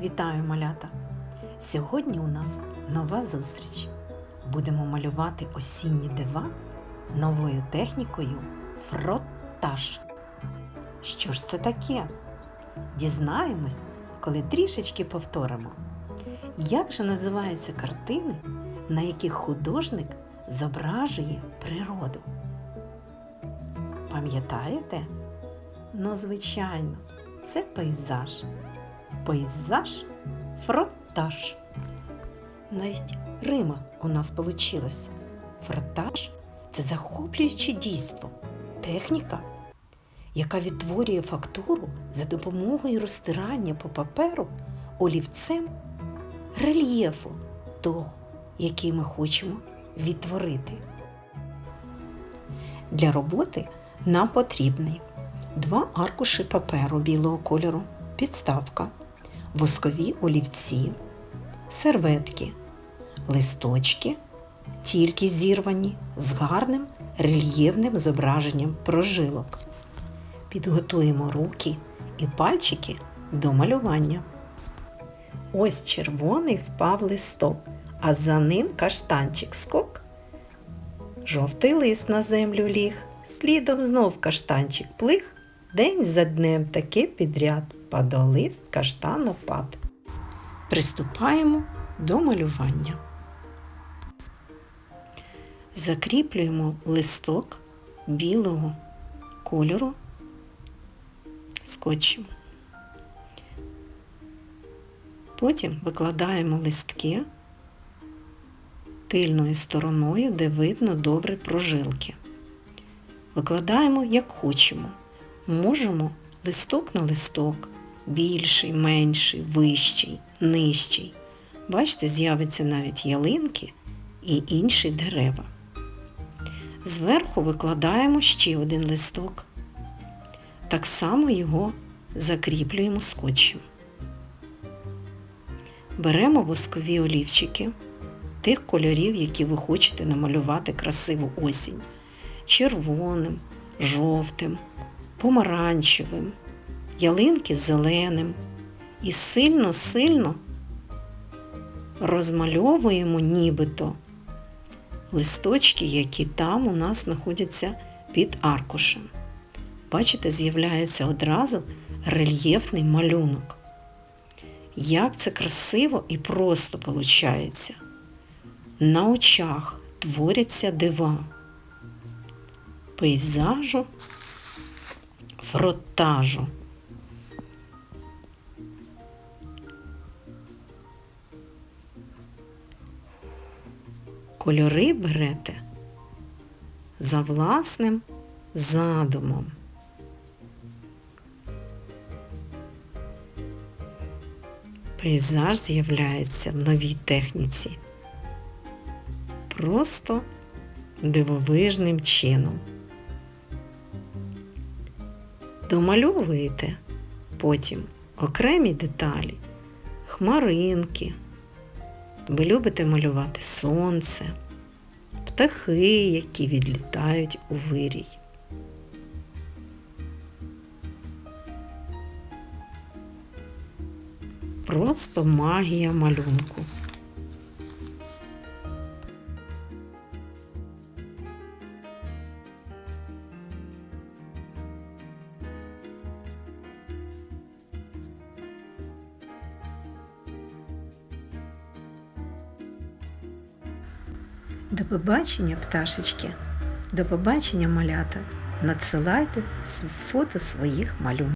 Вітаю малята! Сьогодні у нас нова зустріч. Будемо малювати осінні дива новою технікою фротаж. Що ж це таке? Дізнаємось, коли трішечки повторимо. Як же називаються картини, на яких художник зображує природу? Пам'ятаєте? Ну, звичайно, це пейзаж. Пейзаж фротаж. Навіть Рима у нас вийшло. Фротаж це захоплююче дійство, техніка, яка відтворює фактуру за допомогою розтирання по паперу олівцем рельєфу того, який ми хочемо відтворити. Для роботи нам потрібні два аркуші паперу білого кольору, підставка, воскові олівці, серветки, листочки, тільки зірвані з гарним рельєфним зображенням прожилок. Підготуємо руки і пальчики до малювання. Ось червоний впав листок, а за ним каштанчик скок. Жовтий лист на землю ліг, слідом знов каштанчик плих, день за днем таки підряд падолист каштанопад. Приступаємо до малювання. Закріплюємо листок білого кольору скотчем. Потім викладаємо листки тильною стороною, де видно добре прожилки. Викладаємо як хочемо. Можемо листок на листок, більший, менший, вищий, нижчий. Бачите, з'явиться навіть ялинки і інші дерева. Зверху викладаємо ще один листок. Так само його закріплюємо скотчем. Беремо воскові олівчики тих кольорів, які ви хочете намалювати красиву осінь. Червоним, жовтим, помаранчевим, ялинки зеленим. І сильно-сильно розмальовуємо нібито листочки, які там у нас знаходяться під аркушем. Бачите, з'являється одразу рельєфний малюнок. Як це красиво і просто виходить. На очах творяться дива пейзажу, фротажу. Кольори берете за власним задумом. Пейзаж з'являється в новій техніці. Просто дивовижним чином. Домальовуєте потім окремі деталі, хмаринки. Ви любите малювати сонце, птахи, які відлітають у вирій. Просто магія малюнку. До побачення, пташечки, до побачення малята. Надсилайте фото своїх малюнків.